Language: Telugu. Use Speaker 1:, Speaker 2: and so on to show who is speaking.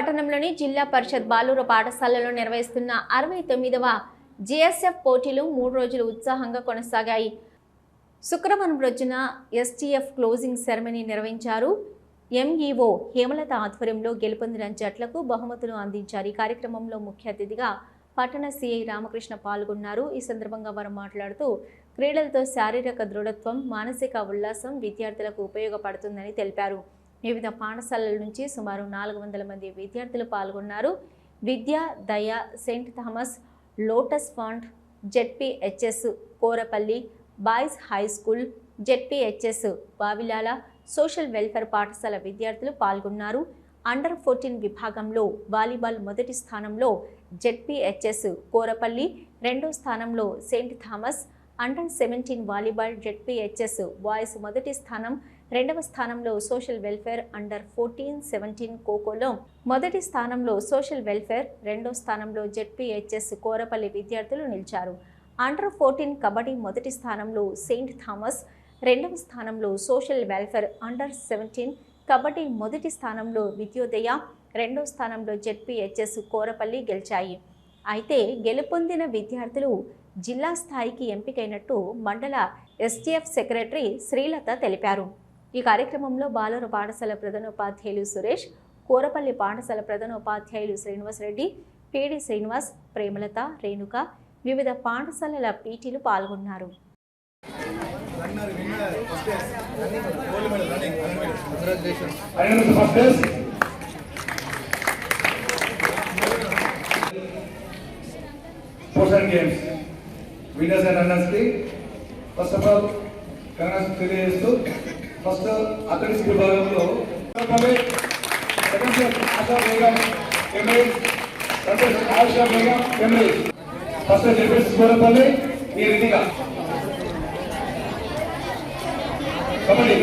Speaker 1: పట్టణంలోని జిల్లా పరిషత్ బాలూరు పాఠశాలలో నిర్వహిస్తున్న అరవై తొమ్మిదవ జిఎస్ఎఫ్ పోటీలు మూడు రోజులు ఉత్సాహంగా కొనసాగాయి. శుక్రవారం రోజున ఎస్టీఎఫ్ క్లోజింగ్ సెరమనీ నిర్వహించారు. ఎంఈఓ హేమలత ఆధ్వర్యంలో గెలుపొందిన జట్లకు బహుమతులు అందించారు. ఈ కార్యక్రమంలో ముఖ్య అతిథిగా పట్టణ సిఐ రామకృష్ణ పాల్గొన్నారు. ఈ సందర్భంగా వారు మాట్లాడుతూ క్రీడలతో శారీరక దృఢత్వం మానసిక ఉల్లాసం విద్యార్థులకు ఉపయోగపడుతుందని తెలిపారు. వివిధ పాఠశాలల నుంచి సుమారు నాలుగు వందల మంది విద్యార్థులు పాల్గొన్నారు. Vidyodaya Saint Thomas Lotus Font ZPHS Korapalli boys high school ZPHS Bavilala social welfare పాఠశాల విద్యార్థులు పాల్గొన్నారు. అండర్ ఫోర్టీన్ విభాగంలో వాలీబాల్ మొదటి స్థానంలో జెడ్పిహెచ్ఎస్ కోరపల్లి రెండో స్థానంలో Saint Thomas under seventeen volleyball ZPHS boys మొదటి స్థానం రెండవ స్థానంలో social welfare under fourteen seventeen కోకోలో మొదటి స్థానంలో సోషల్ వెల్ఫేర్ రెండో స్థానంలో జెడ్పిహెచ్ఎస్ కోరపల్లి విద్యార్థులు నిలిచారు. అండర్ ఫోర్టీన్ కబడ్డీ మొదటి స్థానంలో సెయింట్ థామస్ రెండవ స్థానంలో social welfare under seventeen kabaddi మొదటి స్థానంలో విద్యోదయ రెండో స్థానంలో జెడ్పిహెచ్ఎస్ కోరపల్లి గెలిచాయి. అయితే గెలుపొందిన విద్యార్థులు జిల్లా స్థాయికి ఎంపికైనట్టు మండల ఎస్టీఎఫ్ సెక్రటరీ శ్రీలత తెలిపారు. ఈ కార్యక్రమంలో బాలరు పాఠశాల ప్రధానోపాధ్యాయులు సురేష్ కోరపల్లి పాఠశాల ప్రధానోపాధ్యాయులు శ్రీనివాసరెడ్డి పిడి శ్రీనివాస్ ప్రేమలత రేణుక వివిధ పాఠశాలల పీటీలు పాల్గొన్నారు.
Speaker 2: Item is games winners and and కి ఫస్ట్ ఆఫ్ ఆల్ కంగ్రాట్స్ తెలియజేస్తూ ఫస్ట్ అథ్లెటిక్స్ విభాగంలో second place Asha Begum MLA third Asha Begum MLA. First ఈ రీతిగా. కబడ్డీ.